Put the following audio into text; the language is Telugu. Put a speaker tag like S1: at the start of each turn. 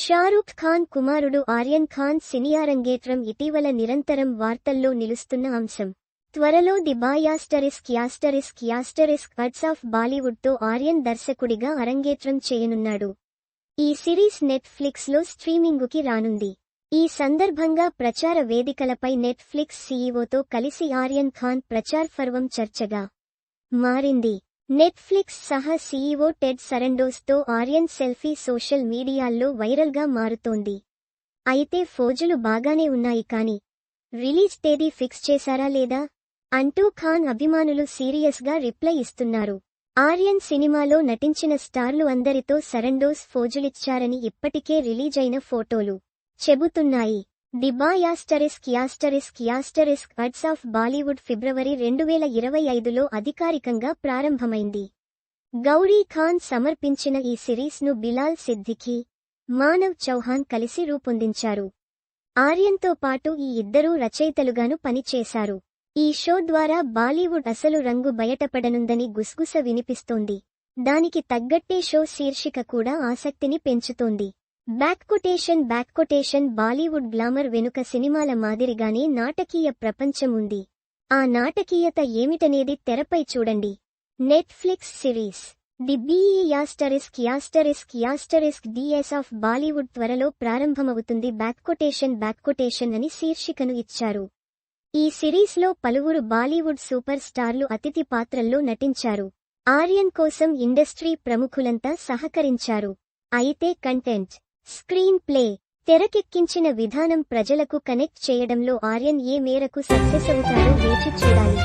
S1: షారూఖ్ ఖాన్ కుమారుడు ఆర్యన్ ఖాన్ సినియారంగేట్రం ఇటీవల నిరంతరం వార్తల్లో నిలుస్తున్న అంశం. త్వరలో the ba asterisk asterisk asterisk cuts of బాలీవుడ్తో Aryan దర్శకుడిగా అరంగేట్రం చేయనున్నాడు. ఈ సిరీస్ నెట్ఫ్లిక్స్లో స్ట్రీమింగుకి రానుంది. ఈ సందర్భంగా ప్రచార వేదికలపై నెట్ఫ్లిక్స్ సీఈఓతో కలిసి ఆర్యన్ ఖాన్ ప్రచార్ పర్వం చర్చగా మారింది. నెట్ఫ్లిక్స్ సహా సీఈఓ టెడ్ సరెండోస్తో ఆర్యన్ సెల్ఫీ సోషల్ మీడియాల్లో వైరల్గా మారుతోంది. అయితే ఫోజులు బాగానే ఉన్నాయి కాని రిలీజ్ తేదీ ఫిక్స్ చేశారా లేదా? అంటూ ఖాన్ అభిమానులు సీరియస్గా రిప్లై ఇస్తున్నారు. ఆర్యన్ సినిమాలో నటించిన స్టార్లు అందరితో సరెండోస్ ఫోజులిచ్చారని ఇప్పటికే రిలీజ్ అయిన ఫోటోలు చెబుతున్నాయి. దిబా asterisk asterisk asterisk ads of Bollywood ఫిబ్రవరి రెండు వేల ఇరవై ఐదులో అధికారికంగా ప్రారంభమైంది. గౌరీ ఖాన్ సమర్పించిన ఈ సిరీస్ను బిలాల్ సిద్దిఖీ మానవ్ చౌహాన్ కలిసి రూపొందించారు. ఆర్యన్తో పాటు ఈ ఇద్దరూ రచయితలుగాను పనిచేశారు. ఈ షో ద్వారా బాలీవుడ్ అసలు రంగు బయటపడనుందని గుస్గుస వినిపిస్తోంది. దానికి తగ్గట్టే షో శీర్షిక కూడా ఆసక్తిని పెంచుతోంది. బ్యాక్కొటేషన్ బ్యాక్కొటేషన్ బాలీవుడ్ గ్లామర్ వెనుక సినిమాల మాదిరిగానే నాటకీయ ప్రపంచం ఉంది. ఆ నాటకీయత ఏమిటనేది తెరపై చూడండి. Netflix series the BE asterisk asterisk asterisk DS of Bollywood త్వరలో ప్రారంభమవుతుంది. బ్యాక్కొటేషన్ బ్యాక్కొటేషన్ అని శీర్షికను ఇచ్చారు. ఈ సిరీస్లో పలువురు బాలీవుడ్ సూపర్ స్టార్లు అతిథి పాత్రల్లో నటించారు. ఆర్యన్ కోసం ఇండస్ట్రీ ప్రముఖులంతా సహకరించారు. అయితే కంటెంట్ స్క్రీన్ ప్లే. తెరకెక్కించిన విధానం ప్రజలకు కనెక్ట్ చేయడంలో ఆర్యన్ ఏ మేరకు సక్సెస్ అవుతారో వేచి చూడాలి.